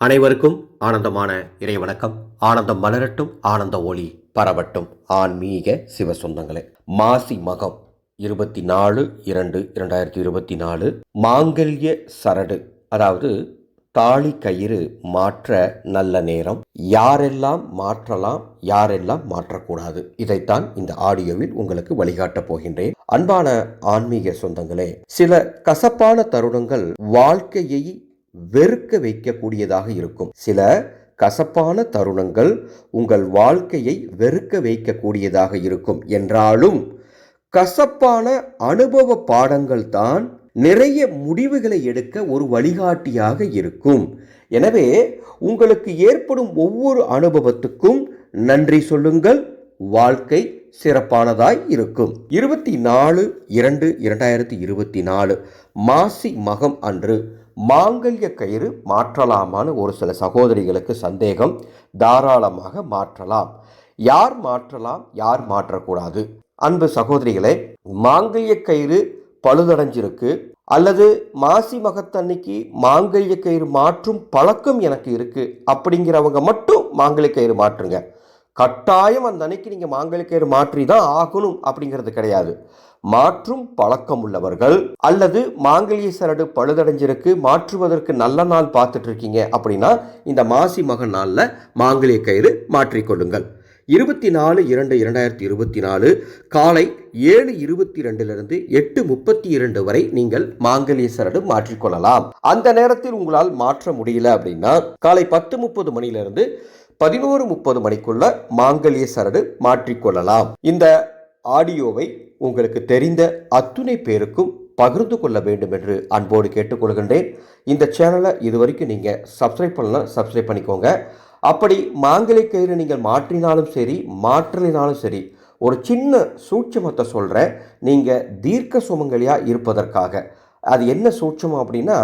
அனைவருக்கும் ஆனந்தமான இறை வணக்கம் ஆனந்தம் மலரட்டும் ஆனந்த ஒளி பரவட்டும். ஆன்மீக சிவ சொந்தங்களே மாசி மகம் இருபத்தி நாலு இரண்டு இரண்டாயிரத்தி இருபத்தி நாலு மாங்கல்ய சரடு அதாவது தாலி கயிறு மாற்ற நல்ல நேரம். யாரெல்லாம் மாற்றலாம் யாரெல்லாம் மாற்றக்கூடாது இதைத்தான் இந்த ஆடியோவில் உங்களுக்கு வழிகாட்டப் போகின்றேன். அன்பான ஆன்மீக சொந்தங்களே சில கசப்பான தருணங்கள் வாழ்க்கையை வெறுக்க வைக்கக்கூடியதாக இருக்கும். சில கசப்பான தருணங்கள் உங்கள் வாழ்க்கையை வெறுக்க வைக்கக்கூடியதாக இருக்கும். என்றாலும் கசப்பான அனுபவ பாடங்கள் தான் நிறைய முடிவுகளை எடுக்க ஒரு வழிகாட்டியாக இருக்கும். எனவே உங்களுக்கு ஏற்படும் ஒவ்வொரு அனுபவத்துக்கும் நன்றி சொல்லுங்கள். வாழ்க்கை சிறப்பானதாய் இருக்கும். இருபத்தி நாலு இரண்டு இரண்டாயிரத்தி இருபத்தி நாலு மாசி மகம் அன்று மாங்கல்ய கயிறு மாற்றலாமான்னு ஒரு சில சகோதரிகளுக்கு சந்தேகம். தாராளமாக மாற்றலாம். யார் மாற்றலாம் யார் மாற்றக்கூடாது? அன்பு சகோதரிகளே மாங்கல்ய கயிறு பழுதடைஞ்சிருக்கு. அல்லது மாசி மகத்தன்னைக்கு மாங்கல்ய கயிறு மாற்றும் பழக்கம் எனக்கு இருக்கு. அப்படிங்கிறவங்க மட்டும் மாங்கல்ய கயிறு மாற்றுங்க. கட்டாயம் அந்த அன்னைக்கு நீங்கள் மாங்கல்ய கயிறு மாற்றி தான் ஆகணும் அப்படிங்கிறது கிடையாது. மாற்றும் பழக்கம் உள்ளவர்கள் அல்லது மாங்கல்ய சரடு பழுதடைஞ்சிருக்கு மாற்றுவதற்கு நல்ல நாள் பார்த்துட்டு இருக்கீங்க அப்படின்னா இந்த மாசி மக நாளில் மாங்கலிய கயிறு மாற்றிக்கொள்ளுங்கள் இருபத்தி நாலு இரண்டு இரண்டாயிரத்தி இருபத்தி நாலு காலை ஏழு இருபத்தி ரெண்டிலிருந்து எட்டு முப்பத்தி இரண்டு வரை நீங்கள் மாங்கல்ய சரடு மாற்றிக்கொள்ளலாம் அந்த நேரத்தில் உங்களால் மாற்ற முடியல அப்படின்னா காலை பத்து முப்பது மணியிலிருந்து பதினோரு முப்பது மணிக்குள்ள மாங்கல்ய சரடு மாற்றிக்கொள்ளலாம். இந்த ஆடியோவை உங்களுக்கு தெரிந்த அத்துணை பேருக்கும் பகிர்ந்து கொள்ள வேண்டும் என்று அன்போடு கேட்டுக்கொள்கின்றேன். இந்த சேனலை இது வரைக்கும் நீங்கள் சப்ஸ்கிரைப் பண்ணலாம் சப்ஸ்கிரைப் பண்ணிக்கோங்க. அப்படி மாங்கலை கயிறு நீங்கள் மாற்றினாலும் சரி மாற்றலினாலும் சரி ஒரு சின்ன சூட்சமத்தை சொல்கிறேன் நீங்கள் தீர்க்க சுமங்கலியாக இருப்பதற்காக. அது என்ன சூட்சம் அப்படின்னா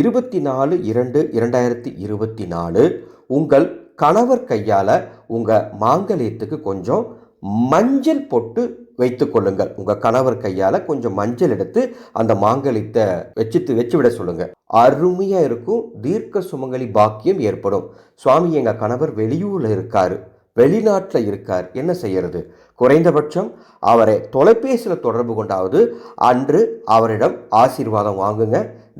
இருபத்தி நாலு இரண்டு இரண்டாயிரத்தி இருபத்தி நாலு உங்கள் கணவர் கையால் உங்கள் மாங்கல்யத்துக்கு கொஞ்சம் மஞ்சள் போட்டு வைத்து கொள்ளுங்கள். உங்கள் கணவர் கையால் கொஞ்சம் மஞ்சள் எடுத்து அந்த மாங்கலியத்தை வச்சுட்டு வச்சு விட சொல்லுங்கள் அருமையாக இருக்கும். தீர்க்க சுமங்கலி பாக்கியம் ஏற்படும். சுவாமி எங்கள் கணவர் வெளியூரில் இருக்கார். வெளிநாட்டில் இருக்கார். என்ன செய்யறது? குறைந்தபட்சம் அவரை தொலைபேசியில் தொடர்பு கொண்டாவது அன்று அவரிடம் ஆசீர்வாதம் வாங்குங்க.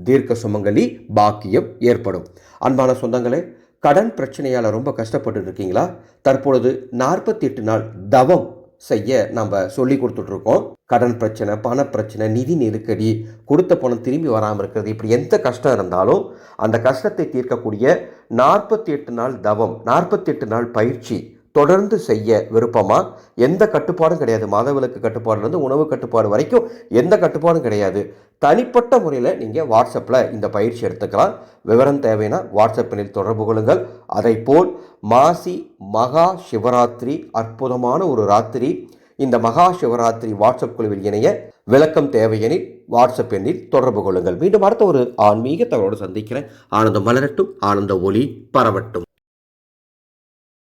தீர்க்க சுமங்கலி பாக்கியம் ஏற்படும். அன்பான சொந்தங்களே கடன் பிரச்சனையால் ரொம்ப கஷ்டப்பட்டு இருக்கீங்களா தற்பொழுது நாற்பத்தி எட்டு நாள் தவம் செய்ய நம்ம சொல்லி கொடுத்துட்ருக்கோம். கடன் பிரச்சனை பண பிரச்சனை நிதி நெருக்கடி கொடுத்த பணம் திரும்பி வராமல் இருக்கிறது இப்படி எந்த கஷ்டம் இருந்தாலும் அந்த கஷ்டத்தை தீர்க்கக்கூடிய நாற்பத்தி எட்டு நாள் தவம் நாற்பத்தி எட்டு நாள் பயிற்சி தொடர்ந்து செய்ய விருப்பமா? எந்த கட்டுப்பாடும் கிடையாது. மாதவிலக்கு கட்டுப்பாடுலேருந்து உணவு கட்டுப்பாடு வரைக்கும் எந்த கட்டுப்பாடும் கிடையாது. தனிப்பட்ட முறையில் நீங்கள் வாட்ஸ்அப்பில் இந்த பயிற்சி எடுத்துக்கலாம். விவரம் தேவைன்னா வாட்ஸ்அப்பினில் தொடர்பு கொள்ளுங்கள். அதை போல் மாசி மகா சிவராத்திரி அற்புதமான ஒரு ராத்திரி. இந்த மகா சிவராத்திரி வாட்ஸ்அப் குழுவில் இணைய விளக்கம் தேவையெனில் வாட்ஸ்அப் எண்ணில் தொடர்பு கொள்ளுங்கள். மீண்டும் அடுத்த ஒரு ஆன்மீக தகவலோடு சந்திக்கிறேன். ஆனந்தம் மலரட்டும். ஆனந்த ஒளி பரவட்டும்.